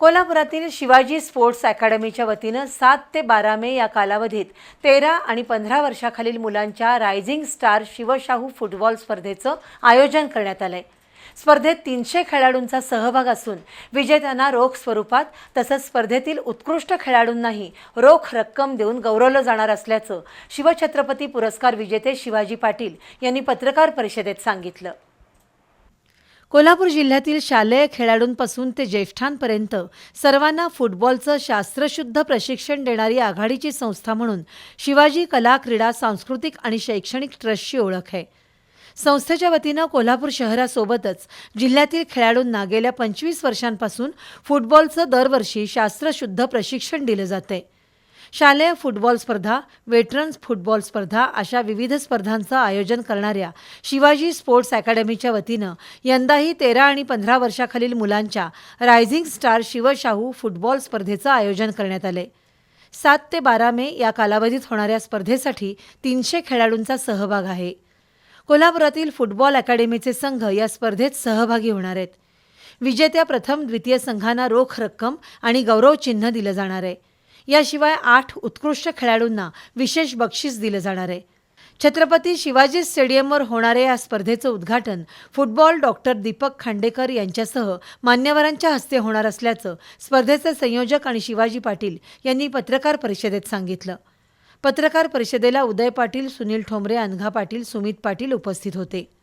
कोल्हापुरातील शिवाजी स्पोर्ट्स अकॅडमीच्या वतीनं सात ते बारा मे या कालावधीत तेरा आणि पंधरा वर्षाखालील मुलांच्या रायझिंग स्टार शिवशाहू फुटबॉल स्पर्धेचं आयोजन करण्यात आलंय. स्पर्धेत तीनशे खेळाडूंचा सहभाग असून विजेत्यांना रोख स्वरूपात तसंच स्पर्धेतील उत्कृष्ट खेळाडूंनाही रोख रक्कम देऊन गौरवलं जाणार असल्याचं शिवछत्रपती पुरस्कार विजेते शिवाजी पाटील यांनी पत्रकार परिषदेत सांगितलं. कोल्हापूर जिल्ह्यातील शालेय खेळाडूंपासून ते ज्येष्ठांपर्यंत सर्वांना फुटबॉलचं शास्त्रशुद्ध प्रशिक्षण देणारी आघाडीची संस्था म्हणून शिवाजी कला क्रीडा सांस्कृतिक आणि शैक्षणिक ट्रस्टची ओळख आहे. संस्थेच्या वतीनं कोल्हापूर शहरासोबतच जिल्ह्यातील खेळाडूंना गेल्या पंचवीस वर्षांपासून फुटबॉलचं दरवर्षी शास्त्रशुद्ध प्रशिक्षण दिलं जातंय. शालेय फुटबॉल स्पर्धा वेटरन्स फुटबॉल स्पर्धा अशा विविध स्पर्धांचं आयोजन करणाऱ्या शिवाजी स्पोर्ट्स अकॅडमीच्या वतीनं यंदाही तेरा आणि पंधरा वर्षाखालील मुलांच्या रायझिंग स्टार शिवशाहू फुटबॉल स्पर्धेचं आयोजन करण्यात आले. सात ते बारा मे या कालावधीत होणाऱ्या स्पर्धेसाठी तीनशे खेळाडूंचा सहभाग आहे. कोल्हापुरातील फुटबॉल अकॅडमीचे संघ या स्पर्धेत सहभागी होणार आहेत. विजेत्या प्रथम द्वितीय संघांना रोख रक्कम आणि गौरवचिन्ह दिलं जाणार आहे. याशिवाय आठ उत्कृष्ट खेळाडूंना विशेष बक्षीस दिलं जाणार आहे. छत्रपती शिवाजी स्टेडियमवर होणाऱ्या या स्पर्धेचं उद्घाटन फुटबॉल डॉक्टर दीपक खांडेकर यांच्यासह मान्यवरांच्या हस्ते होणार असल्याचं स्पर्धेचे संयोजक आणि शिवाजी पाटील यांनी पत्रकार परिषदेत सांगितलं. पत्रकार परिषदेला उदय पाटील सुनील ठोंबरे अनघा पाटील सुमित पाटील उपस्थित होते.